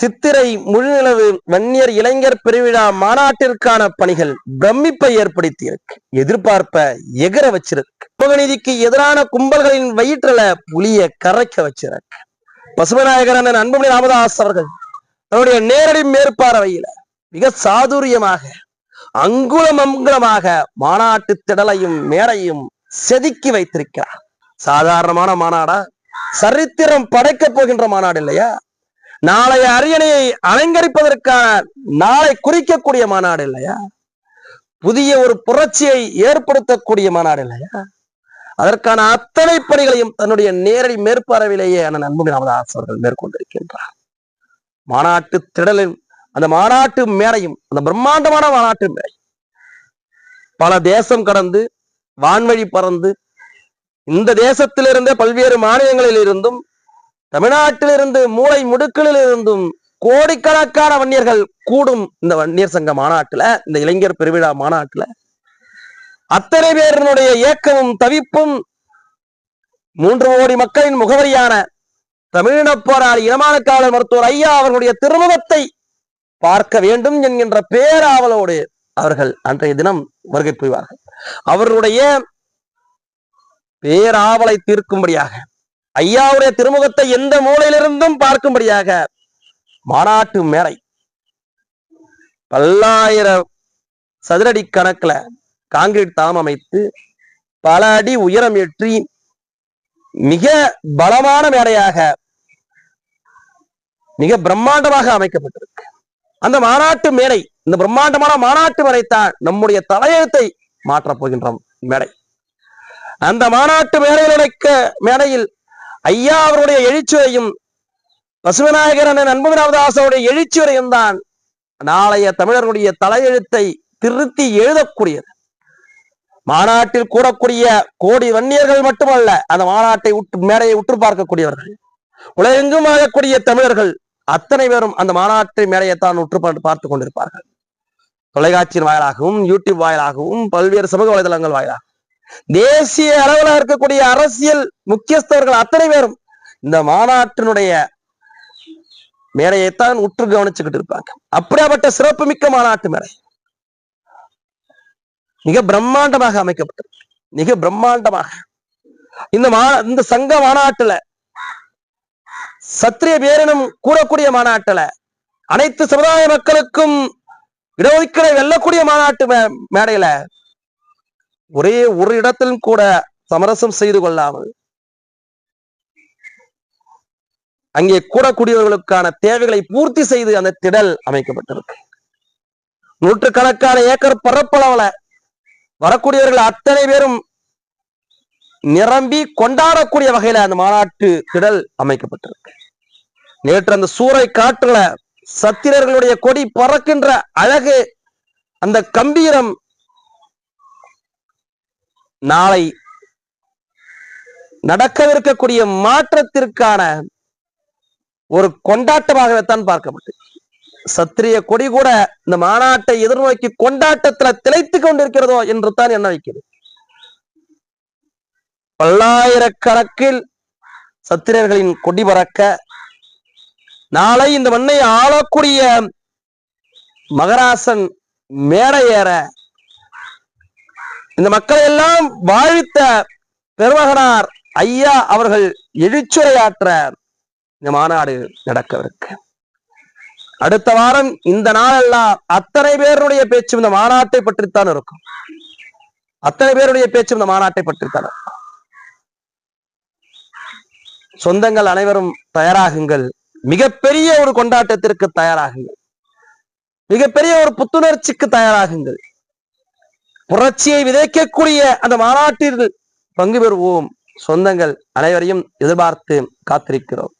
சித்திரை முழுநிலவு வன்னியர் இளைஞர் பெருவிழா மாநாட்டிற்கான பணிகள் பிரமிப்பை ஏற்படுத்தி இருக்கு எதிர்பார்ப்ப எகர வச்சிருக்கு. சமூகநீதிக்கு எதிரான கும்பல்களின் வயிற்றுல புலிய கரைக்க வச்சிருக்கு. பசுமநாயகர் அண்ணன் அன்புமணி ராமதாஸ் அவர்கள் தன்னுடைய நேரடி மேற்பார்வையில மிக சாதுரியமாக அங்குலம் அங்குலமாக மாநாட்டு திடலையும் மேடையும் செதுக்கி வைத்திருக்கிறார். சாதாரணமான மாநாடா? சரித்திரம் படைக்கப் போகின்ற மாநாடு இல்லையா? நாளைய அரியணையை அலங்கரிப்பதற்கான நாளை குறிக்கக்கூடிய மாநாடு இல்லையா? புதிய ஒரு புரட்சியை ஏற்படுத்தக்கூடிய மாநாடு இல்லையா? அதற்கான அத்தனை பணிகளையும் தன்னுடைய நேரடி மேற்பார்வையிலேயே அண்ணன் அன்புமணி ராமதாஸ் அவர்கள் மேற்கொண்டிருக்கின்றார். மாநாட்டு திடலின் அந்த மாநாட்டு மேடையும் அந்த பிரம்மாண்டமான மாநாட்டு மேடை. பல தேசம் கடந்து வான்வழி பறந்து இந்த தேசத்திலிருந்தே பல்வேறு மாநிலங்களில் இருந்தும் தமிழ்நாட்டிலிருந்து மூளை முடுக்களில் இருந்தும் கோடிக்கணக்கான வன்னியர்கள் கூடும் இந்த வன்னியர் சங்க மாநாட்டுல இந்த இளைஞர் பெருவிழா மாநாட்டுல. அத்தனை பேரினுடைய இயக்கமும் தவிப்பும் மூன்று கோடி மக்களின் முகவரியான தமிழின போராளி இனமான காவலர் மருத்துவர் ஐயா அவர்களுடைய திருமுகத்தை பார்க்க வேண்டும் என்கின்ற பேராவலோடு அவர்கள் அன்றைய தினம் வருகை புரிவார்கள். அவர்களுடைய பேராவலை தீர்க்கும்படியாக ஐயாவுடைய திருமுகத்தை எந்த மூலையிலிருந்தும் பார்க்கும்படியாக மாநாட்டு மேடை பல்லாயிரம் சதுரடி கணக்குல காங்கிரீட் தாம் அமைத்து பல அடி உயரம் ஏற்றி மிக பலமான மேடையாக மிக பிரம்மாண்டமாக அமைக்கப்பட்டிருக்கு. அந்த மாநாட்டு மேடை இந்த பிரம்மாண்டமான மாநாட்டு மேடை தான் நம்முடைய தலையெழுத்தை மாற்றப் போகின்ற மேடை. அந்த மாநாட்டு மேடையில் மேடையில் ஐயா அவருடைய எழுச்சுரையும் பசுவநாயகரன் அண்ணன் அன்புராமதாஸ் எழுச்சுரையும் தான் நாளைய தமிழர்களுடைய தலையெழுத்தை திருத்தி எழுதக்கூடியது. மாநாட்டில் கூடக்கூடிய கோடி வன்னியர்கள் மட்டுமல்ல அந்த மாநாட்டை உற்று மேடையை உற்று பார்க்கக்கூடியவர்கள். உலகெங்கும் ஆகக்கூடிய தமிழர்கள் அத்தனை பேரும் அந்த மாநாட்டு மேடையைத்தான் உற்று பார்த்து கொண்டிருப்பார்கள். தொலைக்காட்சியின் வாயிலாகவும் யூடியூப் வாயிலாகவும் பல்வேறு சமூக வலைதளங்கள் வாயிலாகவும். தேசிய அளவில் இருக்கக்கூடிய அரசியல் முக்கியஸ்தர்கள் அத்தனை பேரும் இந்த மாநாட்டினுடைய மேடையைத்தான் உற்று கவனிச்சுக்கிட்டு இருப்பாங்க. அப்படியாப்பட்ட சிறப்புமிக்க மாநாட்டு மேடை. மிக பிரம்மாண்டமாக அமைக்கப்பட்டது மிக பிரம்மாண்டமாக. இந்த மா இந்த சங்க மாநாட்டுல சத்திரிய பேரினம் கூறக்கூடிய மாநாட்டுல அனைத்து சமுதாய மக்களுக்கும் இடஒதுக்கீடை வெல்லக்கூடிய மாநாட்டு மேடையில ஒரே ஒரு இடத்திலும் கூட சமரசம் செய்து கொள்ளாமல் அங்கே கூடக்கூடியவர்களுக்கான தேவைகளை பூர்த்தி செய்து அந்த திடல் அமைக்கப்பட்டிருக்கு. நூற்றுக்கணக்கான ஏக்கர் பரப்பளவுல வரக்கூடியவர்கள் அத்தனை பேரும் நிரம்பி கொண்டாடக்கூடிய வகையில அந்த மாநாட்டு திடல் அமைக்கப்பட்டிருக்கு. நேற்று அந்த சூறை காற்றுல சத்திரர்களுடைய கொடி பறக்கின்ற அழகு அந்த கம்பீரம் நாளை நடக்கவிருக்கக்கூடிய மாற்றத்திற்கான ஒரு கொண்டாட்டமாகவே பார்க்கப்பட்டது சத்திரிய கொடி கூட இந்த மாநாட்டை எதிர்நோக்கி கொண்டாட்டத்துல திளைத்துக் கொண்டிருக்கிறதோ என்று தான் என்ன வைக்கிறது? பல்லாயிரக்கணக்கில் சத்திரியர்களின் கொடி பறக்க நாளை இந்த மண்ணை ஆளக்கூடிய மகராசன் மேடை ஏற இந்த மக்களை எல்லாம் வாழ்த்த பெருமகனார் ஐயா அவர்கள் எழுச்சுரையாற்ற இந்த மாநாடு நடக்கவிருக்கு. அடுத்த வாரம் இந்த நாளெல்லாம் அத்தனை பேருடைய பேச்சும் இந்த மாநாட்டை பற்றித்தான் இருக்கும். அத்தனை பேருடைய பேச்சும் இந்த மாநாட்டை பற்றித்தான் இருக்கும். சொந்தங்கள் அனைவரும் தயாராகுங்கள். மிகப்பெரிய ஒரு கொண்டாட்டத்திற்கு தயாராகுங்கள். மிகப்பெரிய ஒரு புத்துணர்ச்சிக்கு தயாராகுங்கள். புரட்சியை விதைக்கக்கூடிய அந்த மாநாட்டில் பங்கு பெறுவோம். சொந்தங்கள் அனைவரையும் எதிர்பார்த்து காத்திருக்கிறோம்.